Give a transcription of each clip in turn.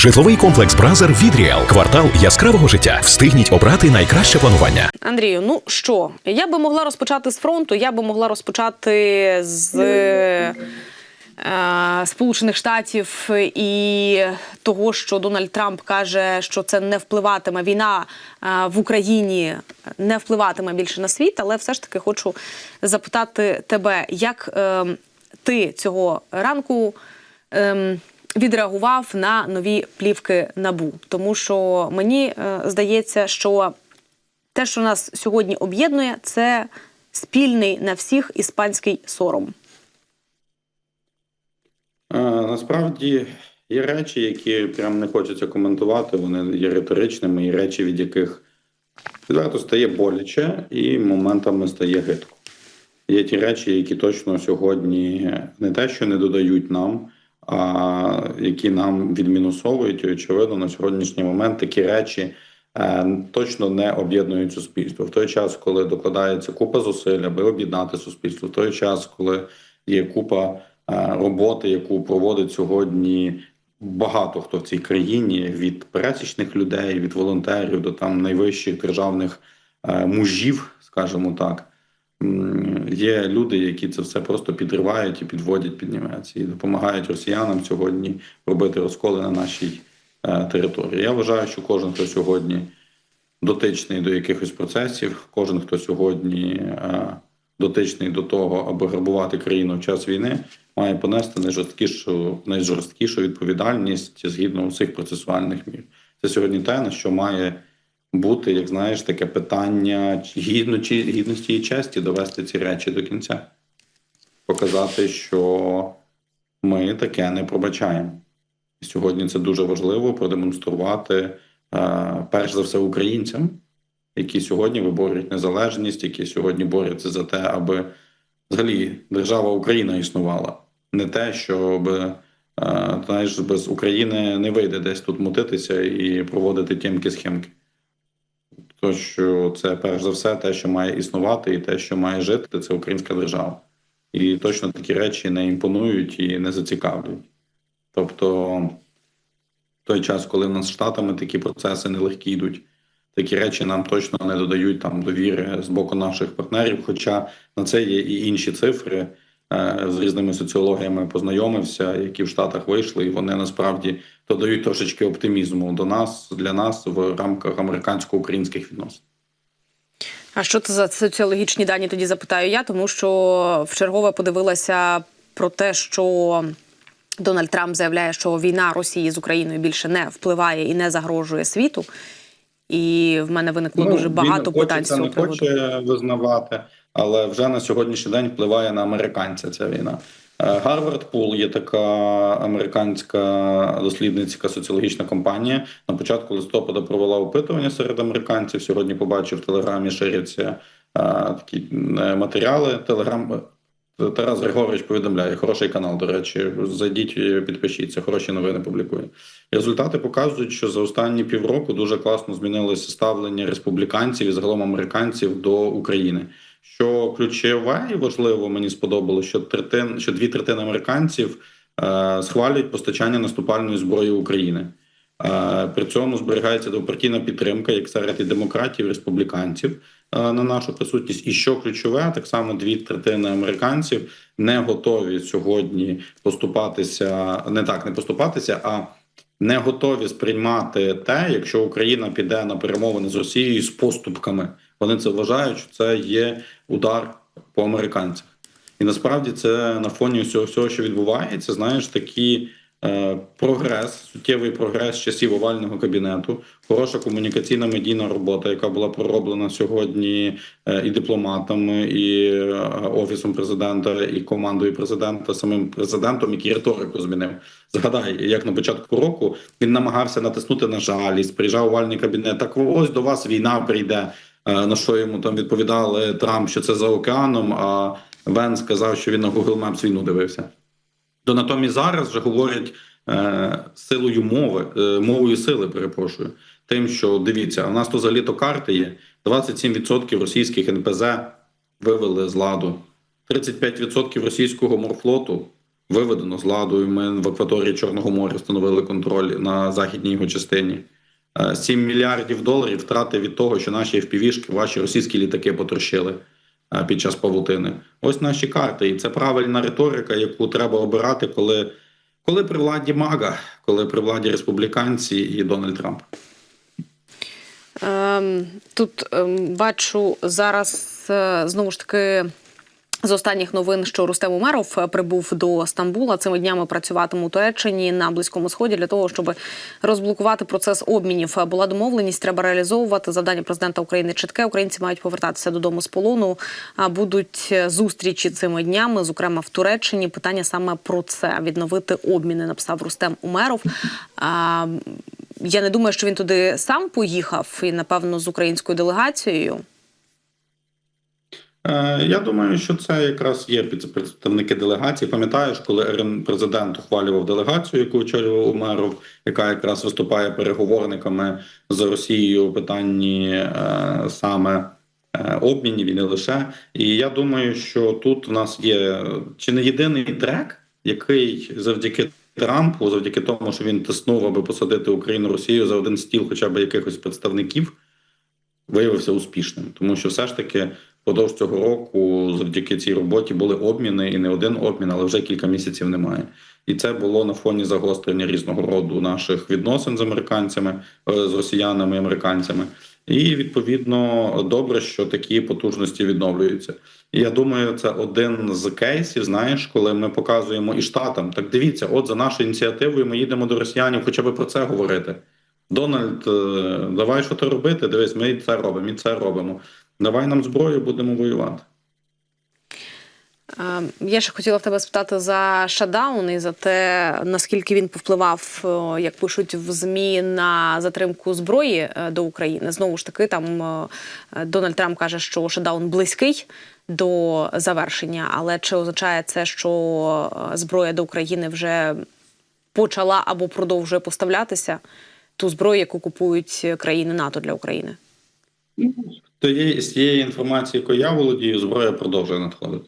Житловий комплекс Бразер від Ріал. Квартал яскравого життя. Встигніть обрати найкраще планування. Андрію, ну що, я би могла розпочати з фронту, я би могла розпочати з е, Сполучених Штатів і того, що Дональд Трамп каже, що це не впливатиме війна е, в Україні, не впливатиме більше на світ, але все ж таки хочу запитати тебе, як е, ти цього ранку. Е, Відреагував на нові плівки набу, тому що мені е, здається, що те, що нас сьогодні об'єднує, це спільний на всіх іспанський сором. Насправді є речі, які прям не хочеться коментувати. Вони є риторичними, і речі, від яких відверто стає боляче, і моментами стає гидко. Є ті речі, які точно сьогодні не те, що не додають нам, які нам відмінусовують. І очевидно, на сьогоднішній момент такі речі е, точно не об'єднують суспільство. В той час, коли докладається купа зусиль, аби об'єднати суспільство, в той час, коли є купа е, роботи, яку проводить сьогодні багато хто в цій країні, від пересічних людей, від волонтерів до там найвищих державних е, мужів, скажімо так. Є люди, які це все просто підривають і підводять під німець і допомагають росіянам сьогодні робити розколи на нашій е, території. Я вважаю, що кожен, хто сьогодні дотичний до якихось процесів, кожен, хто сьогодні е, дотичний до того, аби грабувати країну в час війни, має понести найжорсткішу, найжорсткішу відповідальність згідно усіх процесуальних мір. Це сьогодні те, на що має бути, як знаєш, таке питання гідно, чи гідності і честі довести ці речі до кінця, показати, що ми таке не пробачаємо. І сьогодні це дуже важливо продемонструвати е, перш за все українцям, які сьогодні виборюють незалежність, які сьогодні борються за те, аби взагалі держава Україна існувала. Не те, щоб е, знаєш, без України не вийде десь тут мутитися і проводити тємки-схемки. То, що це перш за все те, що має існувати, і те, що має жити, це українська держава. І точно такі речі не імпонують і не зацікавлюють. Тобто, в той час, коли в нас штатами такі процеси нелегкі йдуть, такі речі нам точно не додають там довіри з боку наших партнерів. Хоча на це є і інші цифри з різними соціологіями познайомився, які в Штатах вийшли, і вони насправді додають трошечки оптимізму до нас для нас в рамках американсько-українських відносин. А що це за соціологічні дані? Тоді запитаю я, тому що вчергове подивилася про те, що Дональд Трамп заявляє, що війна Росії з Україною більше не впливає і не загрожує світу. І в мене виникло дуже багато він питань з хоче, цього не хоче визнавати, але вже на сьогоднішній день впливає на американця ця війна. Е, Гарвард Пул є така американська дослідницька соціологічна компанія. На початку листопада провела опитування серед американців. Сьогодні побачив в телеграмі ширяться е, такі е, матеріали. Телеграм Тарас Григорович повідомляє, хороший канал, до речі, зайдіть, підпишіться, хороші новини публікує. Результати показують, що за останні півроку дуже класно змінилося ставлення республіканців і загалом американців до України. Що ключове і важливо, мені сподобалося, що третин, що дві третини американців е, схвалюють постачання наступальної зброї України. Е, При цьому зберігається двопартійна підтримка як серед і демократів, і республіканців е, на нашу присутність. І що ключове, так само дві третини американців не готові сьогодні поступатися, не так, не поступатися, а не готові сприймати те, якщо Україна піде на перемовини з Росією з поступками. Вони це вважають, що це є удар по американцях. І насправді це на фоні всього, всього що відбувається, знаєш, такі е, прогрес, суттєвий прогрес часів овального кабінету, хороша комунікаційна медійна робота, яка була пророблена сьогодні е, і дипломатами, і е, офісом президента, і командою президента, самим президентом, який риторику змінив. Згадай, як на початку року він намагався натиснути на жалість, приїжджав овальний кабінет. Так ось до вас війна прийде. Е, На що йому там відповідали Трамп, що це за океаном. А Вен сказав, що він на Google Maps війну дивився. То натомість зараз вже говорять е, силою мови, е, мовою сили, перепрошую, тим, що дивіться, у нас то взагалі то карти є. 27% російських НПЗ вивели з ладу, 35% російського морфлоту виведено з ладу. Ми в акваторії Чорного моря встановили контроль на західній його частині. Е, 7 мільярдів доларів втрати від того, що наші FPV-шки, ваші російські літаки потрощили е, під час павутини. Ось наші карти. І це правильна риторика, яку треба обирати, коли, коли при владі Мага, коли при владі республіканці і Дональд Трамп. Ем, тут ем, бачу зараз е, знову ж таки. З останніх новин, що Рустем Умеров е, прибув до Стамбула, цими днями працюватиме у Туреччині на близькому сході для того, щоб розблокувати процес обмінів. Була домовленість, треба реалізовувати завдання президента України. Чітке українці мають повертатися додому з полону. Будуть е, зустрічі цими днями, зокрема в Туреччині. Питання саме про це відновити обміни. Написав Рустем Умеров. Я не думаю, що він туди сам поїхав і напевно з українською делегацією. Е, Я думаю, що це якраз є представники делегації. Пам'ятаєш, коли президент ухвалював делегацію, яку очолював Умеров, яка якраз виступає переговорниками з Росією у питанні е, саме е, обмінів і не лише. І я думаю, що тут у нас є чи не єдиний трек, який завдяки Трампу, завдяки тому, що він тиснув, аби посадити Україну Росію за один стіл, хоча б якихось представників, виявився успішним, тому що все ж таки впродовж цього року, завдяки цій роботі, були обміни і не один обмін, але вже кілька місяців немає. І це було на фоні загострення різного роду наших відносин з американцями, е, з росіянами американцями. І відповідно добре, що такі потужності відновлюються. І я думаю, це один з кейсів. Знаєш, коли ми показуємо і штатам, так дивіться, от за нашою ініціативою ми їдемо до росіянів, хоча б про це говорити. Дональд, е, давай що ти робити? Дивись, ми це робимо, і це робимо. Давай нам зброю, будемо воювати. Е, Я ще хотіла в тебе спитати за шатдаун і за те, наскільки він повпливав, е, як пишуть в ЗМІ, на затримку зброї е, до України. Знову ж таки, там е, Дональд Трамп каже, що шатдаун близький до завершення. Але чи означає це, що зброя до України вже почала або продовжує поставлятися? Ту зброю, яку купують країни НАТО для України? З тієї інформації, якою я володію, зброя продовжує надходити.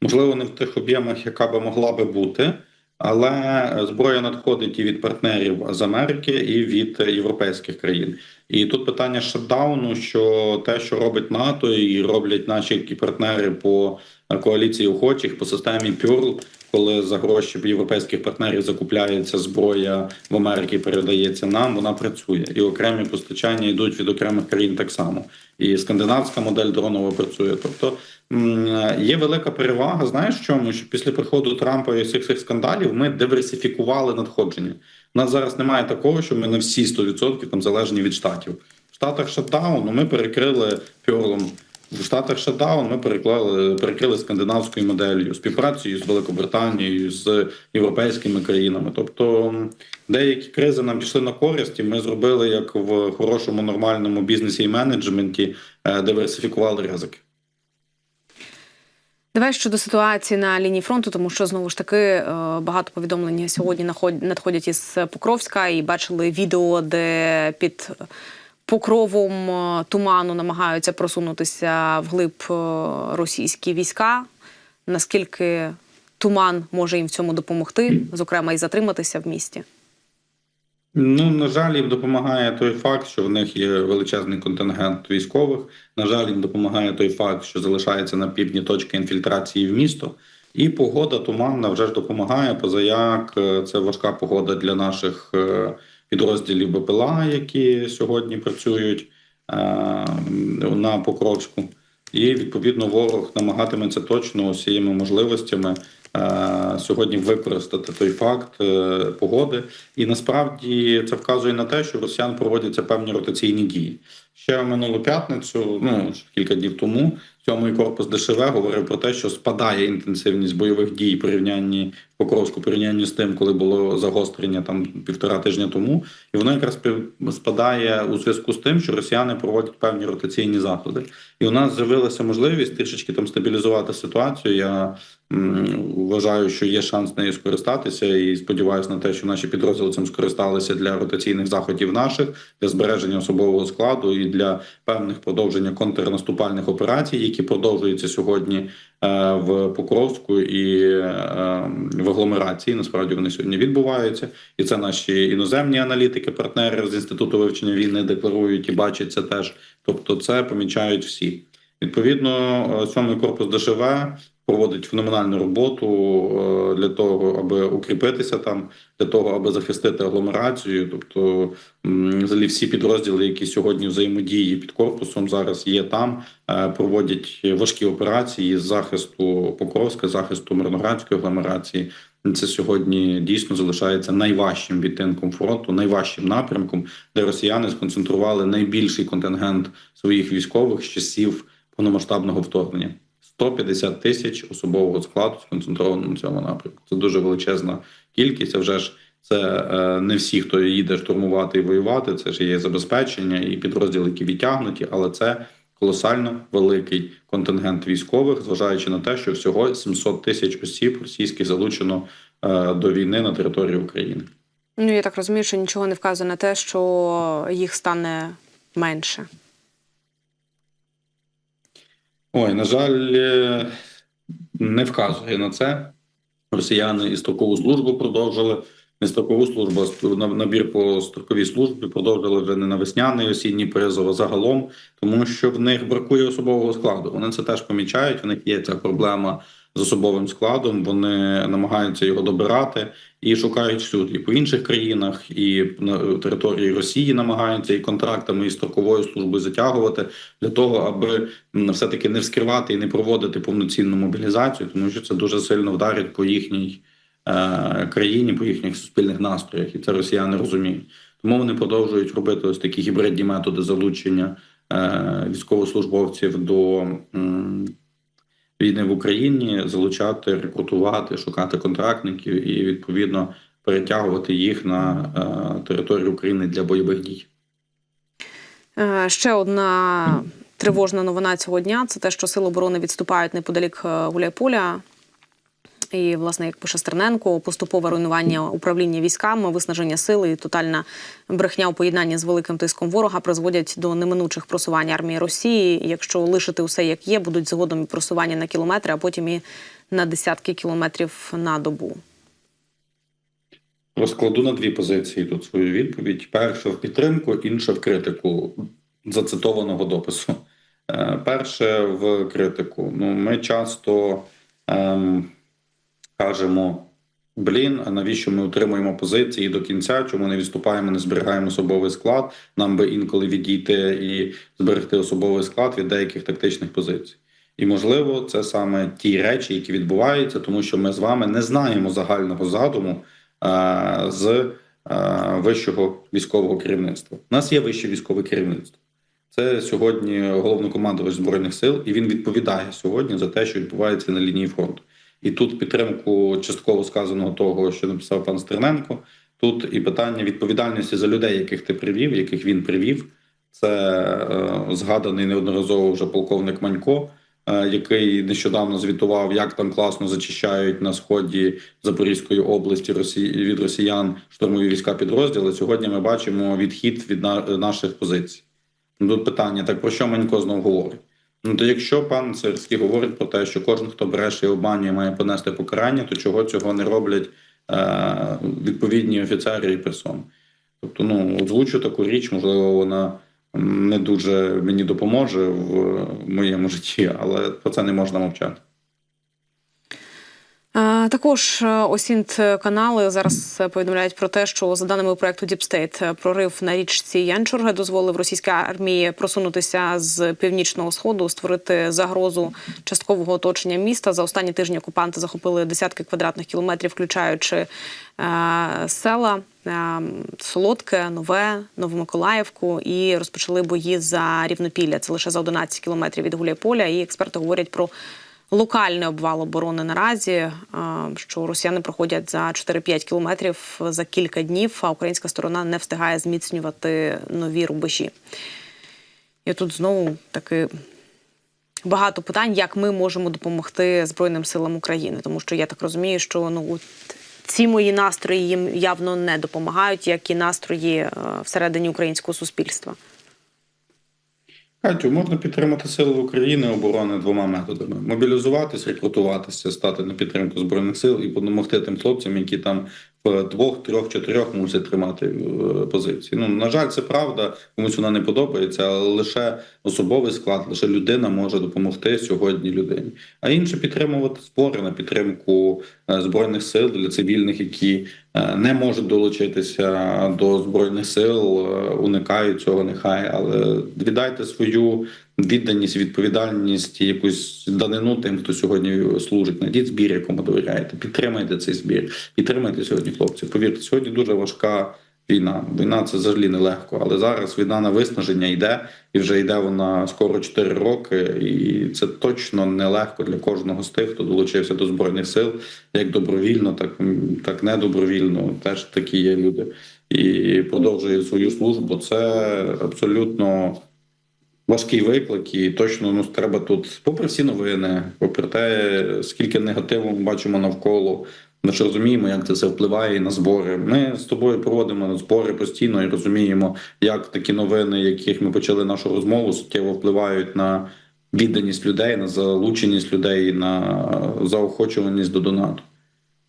Можливо, не в тих об'ємах, яка би могла би бути, але зброя надходить і від партнерів з Америки, і від європейських країн. І тут питання шатдауну, що те, що робить НАТО і роблять наші партнери по коаліції охочих, по системі Пюрл, коли за гроші європейських партнерів закупляється зброя в Америці, передається нам, вона працює. І окремі постачання йдуть від окремих країн так само. І скандинавська модель дронова працює. Тобто є велика перевага. Знаєш чому? Що після приходу Трампа і всіх цих скандалів ми диверсифікували надходження. У нас зараз немає такого, що ми на всі 100% там залежні від штатів. В Штатах шатдаун ну, ми перекрили пьорлом. В Штатах шатдаун ми переклали, перекрили скандинавською моделлю, співпрацею з Великобританією, з європейськими країнами. Тобто деякі кризи нам пішли на користь, і ми зробили як в хорошому нормальному бізнесі і менеджменті, е, диверсифікували ризики. Давай щодо ситуації на лінії фронту, тому що знову ж таки е, багато повідомлень сьогодні надходять із Покровська і бачили відео, де під покровом е, туману намагаються просунутися вглиб е, російські війська. Наскільки туман може їм в цьому допомогти, зокрема і затриматися в місті? Ну, на жаль, їм допомагає той факт, що в них є величезний контингент військових. На жаль, їм допомагає той факт, що залишається на півдні точка інфільтрації в місто. І погода туманна вже ж допомагає. Позаяк е, це важка погода для наших підрозділів БПЛА, які сьогодні працюють е, на Покровську. І відповідно ворог намагатиметься точно усіма можливостями е, сьогодні використати той факт е, погоди. І насправді це вказує на те, що росіян проводяться певні ротаційні дії. Ще минулу п'ятницю, ну кілька днів тому, сьомий корпус ДШВ говорив про те, що спадає інтенсивність бойових дій порівнянні Покровську, порівнянні з тим, коли було загострення там півтора тижня тому, і воно якраз спадає у зв'язку з тим, що росіяни проводять певні ротаційні заходи. І у нас з'явилася можливість трішечки там стабілізувати ситуацію. Я вважаю, що є шанс нею скористатися, і сподіваюся на те, що наші підрозділи цим скористалися для ротаційних заходів наших, для збереження особового складу і для певних продовження контрнаступальних операцій, які продовжуються сьогодні е, в Покровську і е, в агломерації. Насправді вони сьогодні відбуваються, і це наші іноземні аналітики, партнери з інституту вивчення війни декларують і бачать це теж. Тобто, це помічають всі. Відповідно, е, сьомий корпус ДШВ проводить феноменальну роботу е, для того, аби укріпитися там, для того, аби захистити агломерацію. Тобто, взагалі, всі підрозділи, які сьогодні взаємодії під корпусом зараз є там, е, проводять важкі операції з захисту Покровська, захисту Мирноградської агломерації. Це сьогодні дійсно залишається найважчим відтинком фронту, найважчим напрямком, де росіяни сконцентрували найбільший контингент своїх військових з часів повномасштабного вторгнення. 150 тисяч особового складу сконцентровано на цьому напрямку. Це дуже величезна кількість. А вже ж це е, не всі, хто їде штурмувати і воювати. Це ж є забезпечення і підрозділи, які відтягнуті, але це колосально великий контингент військових, зважаючи на те, що всього 700 тисяч осіб російських залучено е, до війни на території України. Ну я так розумію, що нічого не вказує на те, що їх стане менше. Ой, на жаль, е, не вказує на це. Росіяни і строкову службу продовжили. Не строкову службу, а набір по строковій службі продовжили вже не на весняний осінній призов, а загалом, тому що в них бракує особового складу. Вони це теж помічають. В них є ця проблема з особовим складом. Вони намагаються його добирати і шукають всюди. І по інших країнах, і на території Росії намагаються і контрактами, і строковою службою затягувати для того, аби все-таки не вскривати і не проводити повноцінну мобілізацію, тому що це дуже сильно вдарить по їхній е, країні, по їхніх суспільних настроях, і це росіяни розуміють. Тому вони продовжують робити ось такі гібридні методи залучення е, військовослужбовців до війни в Україні, залучати, рекрутувати, шукати контрактників і відповідно перетягувати їх на е, територію України для бойових дій. Е, Ще одна тривожна новина цього дня це те, що сили оборони відступають неподалік е, Гуляйполя. І, власне, як пише Стерненко, поступове руйнування управління військами, виснаження сили і тотальна брехня у поєднанні з великим тиском ворога призводять до неминучих просувань армії Росії. Якщо лишити усе як є, будуть згодом і просування на кілометри, а потім і на десятки кілометрів на добу. Розкладу на дві позиції тут свою відповідь: перша в підтримку, інша в критику зацитованого допису. Е, Перше в критику. Ну, ми часто ем, кажемо: блін, а навіщо ми утримуємо позиції до кінця? Чому не відступаємо, не зберігаємо особовий склад? Нам би інколи відійти і зберегти особовий склад від деяких тактичних позицій. І можливо, це саме ті речі, які відбуваються, тому що ми з вами не знаємо загального задуму е, з е, вищого військового керівництва. У нас є вище військове керівництво. Це сьогодні головнокомандувач збройних сил, і він відповідає сьогодні за те, що відбувається на лінії фронту. І тут підтримку частково сказаного того, що написав пан Стерненко. Тут і питання відповідальності за людей, яких ти привів, яких він привів. Це е, згаданий неодноразово вже полковник Манько, е, який нещодавно звітував, як там класно зачищають на сході Запорізької області Росії від росіян штурмові війська підрозділи. Сьогодні ми бачимо відхід від на, наших позицій. Тут питання: так про що Манько знов говорить? Ну то якщо пан Сирський говорить про те, що кожен, хто бреше і обманює, має понести покарання, то чого цього не роблять е, відповідні офіцери і персони? Тобто, ну озвучу таку річ, можливо, вона не дуже мені допоможе в моєму житті, але про це не можна мовчати. Також е, осінт канали зараз повідомляють про те, що за даними проекту State, е, прорив на річці Янчурга дозволив російській армії просунутися з північного сходу, створити загрозу часткового оточення міста. За останні тижні окупанти захопили десятки квадратних кілометрів, включаючи е, села Солодке, Нове, Новомиколаївку, і розпочали бої за рівнопілля. Це лише за 11 кілометрів від Гуляйполя. І експерти говорять про локальний обвал оборони наразі, е, що росіяни проходять за 4-5 кілометрів за кілька днів, а українська сторона не встигає зміцнювати нові рубежі. І тут знову таки багато питань, як ми можемо допомогти Збройним силам України. Тому що я так розумію, що ну ці мої настрої їм явно не допомагають, як і настрої е, всередині українського суспільства. Катю, можна підтримати сили України оборони двома методами: мобілізуватись, рекрутуватися, стати на підтримку збройних сил і допомогти тим хлопцям, які там двох, трьох, чотирьох мусять тримати е, позиції. Ну на жаль, це правда. Комусь вона не подобається, але лише особовий склад, лише людина може допомогти сьогодні людині. А інше підтримувати збори на підтримку е, збройних сил для цивільних, які е, не можуть долучитися до збройних сил, уникають цього, нехай, але віддайте свою відданість, відповідальність, якусь данину тим, хто сьогодні служить. Найдіть збір, якому довіряєте. Підтримайте цей збір, підтримайте сьогодні хлопців. Повірте, сьогодні дуже важка. Війна, війна це взагалі нелегко, але зараз війна на виснаження йде, і вже йде вона скоро 4 роки, і це точно нелегко для кожного з тих, хто долучився до збройних сил, як добровільно, так так недобровільно. Теж такі є люди, і продовжує свою службу. Це абсолютно важкий виклик, і точно ну треба тут, попри всі новини, попри те, скільки негативу ми бачимо навколо. Ми ж розуміємо, як це все впливає на збори. Ми з тобою проводимо збори постійно і розуміємо, як такі новини, яких ми почали нашу розмову, суттєво впливають на відданість людей, на залученість людей, на заохочуваність до донату.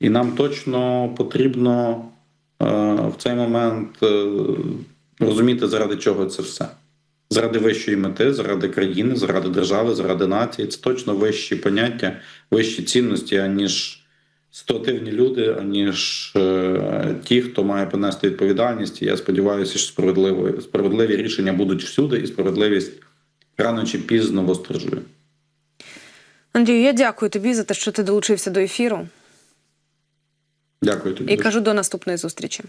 І нам точно потрібно е, в цей момент е, розуміти, заради чого це все. Заради вищої мети, заради країни, заради держави, заради нації. Це точно вищі поняття, вищі цінності, аніж ситуативні люди, аніж е, ті, хто має понести відповідальність. І я сподіваюся, що справедливі, справедливі рішення будуть всюди, і справедливість рано чи пізно восторжує. Андрію, я дякую тобі за те, що ти долучився до ефіру. Дякую тобі. І кажу до наступної зустрічі.